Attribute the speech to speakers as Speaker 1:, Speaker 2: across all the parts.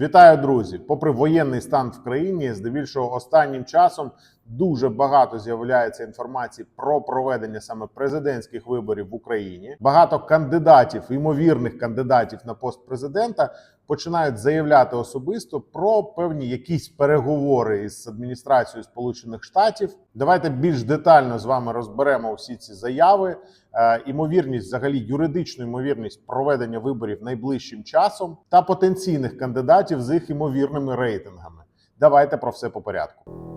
Speaker 1: Вітаю, друзі! Попри воєнний стан в країні, здебільшого останнім часом дуже багато з'являється інформації про проведення саме президентських виборів в Україні. Багато кандидатів, ймовірних кандидатів на пост президента, починають заявляти особисто про певні якісь переговори із адміністрацією Сполучених Штатів. Давайте більш детально з вами розберемо всі ці заяви. Е, Імовірність, взагалі, юридичну ймовірність проведення виборів найближчим часом та потенційних кандидатів з їх імовірними рейтингами. Давайте про все по порядку.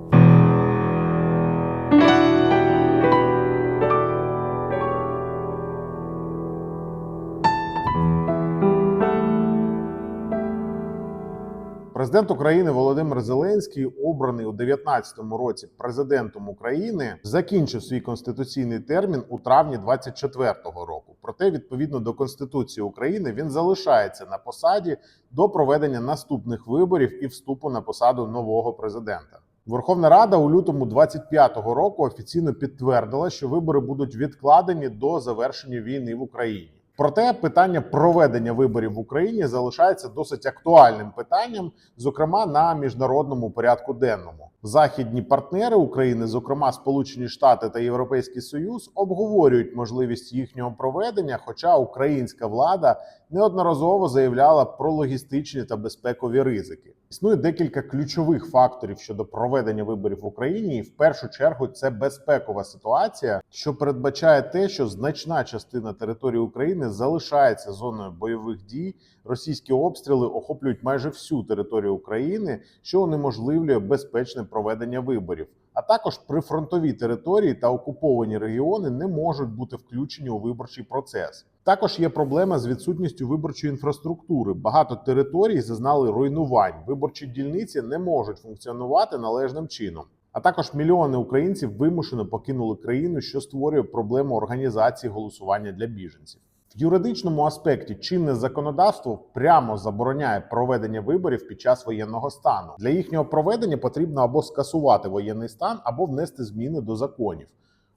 Speaker 1: Президент України Володимир Зеленський, обраний у 2019 році президентом України, закінчив свій конституційний термін у травні 2024 року. Проте, відповідно до Конституції України, він залишається на посаді до проведення наступних виборів і вступу на посаду нового президента. Верховна Рада у лютому 25-го року офіційно підтвердила, що вибори будуть відкладені до завершення війни в Україні. Проте питання проведення виборів в Україні залишається досить актуальним питанням, зокрема на міжнародному порядку денному. Західні партнери України, зокрема Сполучені Штати та Європейський Союз, обговорюють можливість їхнього проведення. Хоча українська влада неодноразово заявляла про логістичні та безпекові ризики. Існує декілька ключових факторів щодо проведення виборів в Україні, і в першу чергу це безпекова ситуація, що передбачає те, що значна частина території України залишається зоною бойових дій. Російські обстріли охоплюють майже всю територію України, що унеможливлює безпечне проведення виборів. А також прифронтові території та окуповані регіони не можуть бути включені у виборчий процес. Також є проблема з відсутністю виборчої інфраструктури. Багато територій зазнали руйнувань. Виборчі дільниці не можуть функціонувати належним чином. А також мільйони українців вимушено покинули країну, що створює проблему організації голосування для біженців. Юридичному аспекті чинне законодавство прямо забороняє проведення виборів під час воєнного стану. Для їхнього проведення потрібно або скасувати воєнний стан, або внести зміни до законів.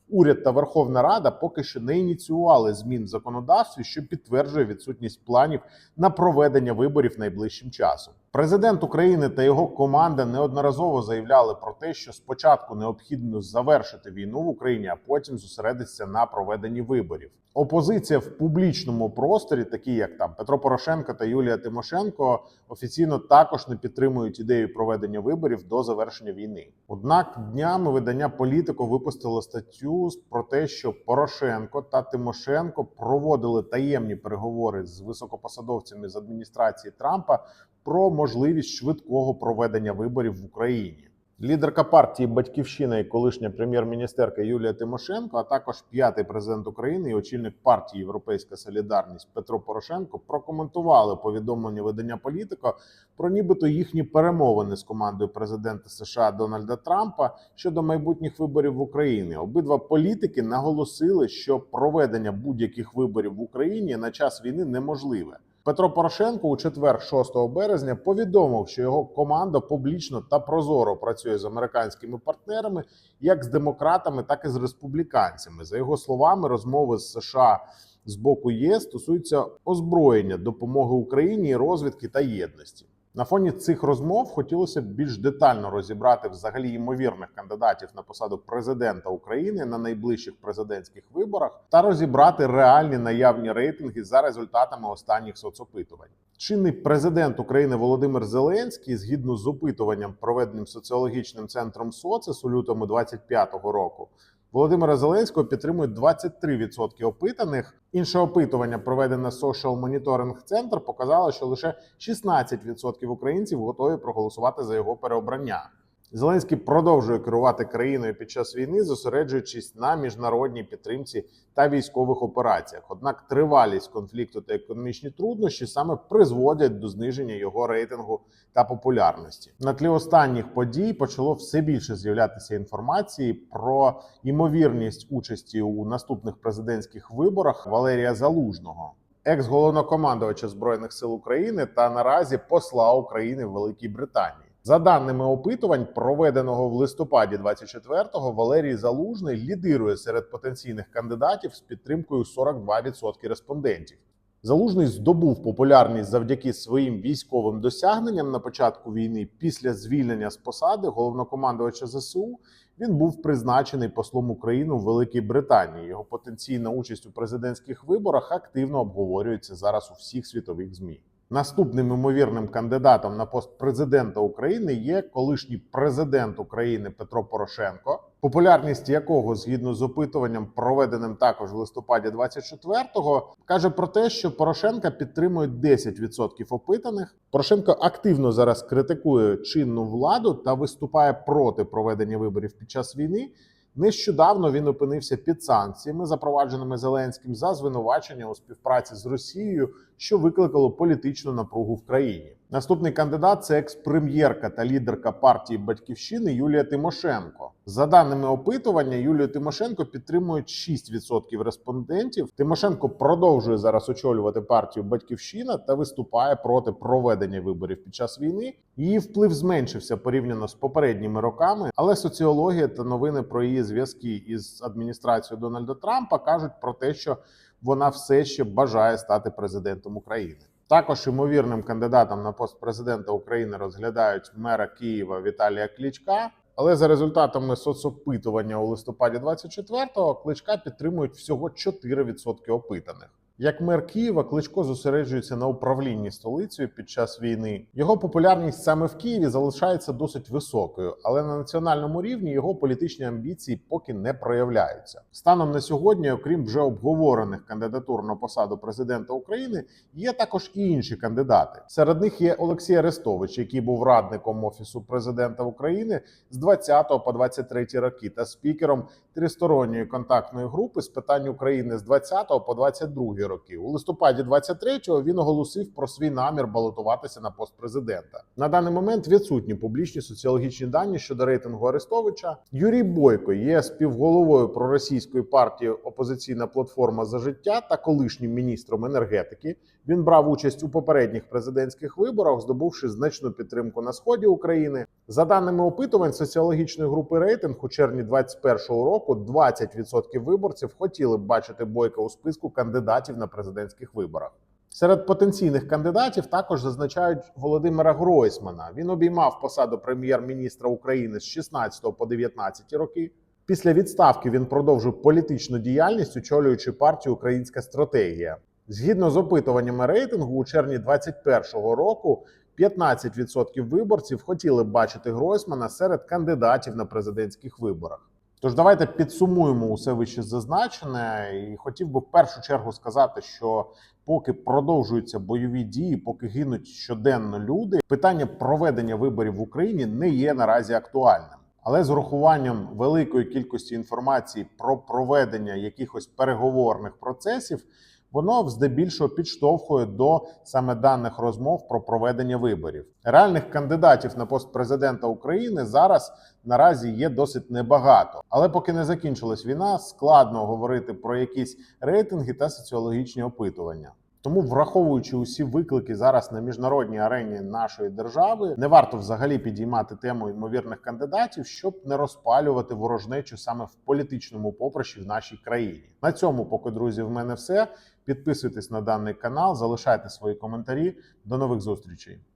Speaker 1: Уряд та Верховна Рада поки що не ініціювали змін в законодавстві, що підтверджує відсутність планів на проведення виборів найближчим часом. Президент України та його команда неодноразово заявляли про те, що спочатку необхідно завершити війну в Україні, а потім зосередитися на проведенні виборів. Опозиція в публічному просторі, такі як там Петро Порошенко та Юлія Тимошенко, офіційно також не підтримують ідею проведення виборів до завершення війни. Однак днями видання політико випустило статтю про те, що Порошенко та Тимошенко проводили таємні переговори з високопосадовцями з адміністрації Трампа про можливість швидкого проведення виборів в Україні. Лідерка партії Батьківщина і колишня прем'єр-міністерка Юлія Тимошенко, а також п'ятий президент України і очільник партії Європейська Солідарність Петро Порошенко прокоментували повідомлення видання Політико про нібито їхні перемовини з командою президента США Дональда Трампа щодо майбутніх виборів в Україні. Обидва політики наголосили, що проведення будь-яких виборів в Україні на час війни неможливе. Петро Порошенко у четвер, 6 березня, повідомив, що його команда публічно та прозоро працює з американськими партнерами, як з демократами, так і з республіканцями. За його словами, розмови з США з боку ЄС стосуються озброєння, допомоги Україні, розвідки та єдності. На фоні цих розмов хотілося б більш детально розібрати взагалі ймовірних кандидатів на посаду президента України на найближчих президентських виборах та розібрати реальні наявні рейтинги за результатами останніх соцопитувань. Чинний президент України Володимир Зеленський, згідно з опитуванням, проведеним соціологічним центром СОЦЕС у лютому 25-го року, Володимира Зеленського підтримують 23% опитаних. Інше опитування, проведене Social Monitoring Center, показало, що лише 16% українців готові проголосувати за його переобрання. Зеленський продовжує керувати країною під час війни, зосереджуючись на міжнародній підтримці та військових операціях. Однак тривалість конфлікту та економічні труднощі саме призводять до зниження його рейтингу та популярності. На тлі останніх подій почало все більше з'являтися інформації про ймовірність участі у наступних президентських виборах Валерія Залужного. Екс-головнокомандувача збройних сил України та наразі посла України в Великій Британії. За даними опитувань, проведеного в листопаді 24-го, Валерій Залужний лідирує серед потенційних кандидатів з підтримкою 42% респондентів. Залужний здобув популярність завдяки своїм військовим досягненням на початку війни. Після звільнення з посади головнокомандувача ЗСУ він був призначений послом України у Великій Британії. Його потенційна участь у президентських виборах активно обговорюється зараз у всіх світових змі. Наступним імовірним кандидатом на пост президента України є колишній президент України Петро Порошенко, популярність якого, згідно з опитуванням, проведеним також в листопаді 24-го, каже про те, що Порошенка підтримують 10% опитаних. Порошенко активно зараз критикує чинну владу та виступає проти проведення виборів під час війни. Нещодавно він опинився під санкціями, запровадженими Зеленським за звинувачення у співпраці з Росією, що викликало політичну напругу в країні. Наступний кандидат це екс-прем'єрка та лідерка партії Батьківщини Юлія Тимошенко. За даними опитування, Юлію Тимошенко підтримують 6% респондентів. Тимошенко продовжує зараз очолювати партію Батьківщина та виступає проти проведення виборів під час війни. Її вплив зменшився порівняно з попередніми роками, але соціологія та новини про її зв'язки із адміністрацією Дональда Трампа кажуть про те, що вона все ще бажає стати президентом України. Також ймовірним кандидатом на пост президента України розглядають мера Києва Віталія Клічка. Але за результатами соцопитування у листопаді 24-го Кличка підтримують всього 4% опитаних. Як мер Києва, Кличко зосереджується на управлінні столицею під час війни. Його популярність саме в Києві залишається досить високою, але на національному рівні його політичні амбіції поки не проявляються. Станом на сьогодні, окрім вже обговорених кандидатур на посаду президента України, є також і інші кандидати. Серед них є Олексій Арестович, який був радником офісу президента України з 20 по 23 роки, та спікером тристоронньої контактної групи з питань України з 20 по 22 роки. У листопаді 23-го він оголосив про свій намір балотуватися на пост президента. На даний момент відсутні публічні соціологічні дані щодо рейтингу Арестовича. Юрій Бойко є співголовою проросійської партії Опозиційна платформа за життя та колишнім міністром енергетики. Він брав участь у попередніх президентських виборах, здобувши значну підтримку на сході України. За даними опитувань соціологічної групи рейтинг у червні 2021 року 20% виборців хотіли б бачити бойка у списку кандидатів на президентських виборах. Серед потенційних кандидатів також зазначають Володимира Гройсмана. Він обіймав посаду прем'єр-міністра України з 16 по 19 роки. Після відставки він продовжив політичну діяльність, очолюючи партію Українська стратегія. Згідно з опитуваннями рейтингу, у червні 2021 року 15% виборців хотіли бачити Гройсмана серед кандидатів на президентських виборах. Тож давайте підсумуємо усе вище зазначене, і хотів би в першу чергу сказати, що поки продовжуються бойові дії, поки гинуть щоденно люди, питання проведення виборів в Україні не є наразі актуальним. Але з урахуванням великої кількості інформації про проведення якихось переговорних процесів, воно здебільшого підштовхує до саме даних розмов про проведення виборів. Реальних кандидатів на пост президента України зараз наразі є досить небагато. Але поки не закінчилась війна, складно говорити про якісь рейтинги та соціологічні опитування. Тому, враховуючи усі виклики зараз на міжнародній арені нашої держави, не варто взагалі підіймати тему ймовірних кандидатів, щоб не розпалювати ворожнечу саме в політичному поприщі в нашій країні. На цьому, поки друзі, в мене все. Підписуйтесь на даний канал, залишайте свої коментарі. До нових зустрічей.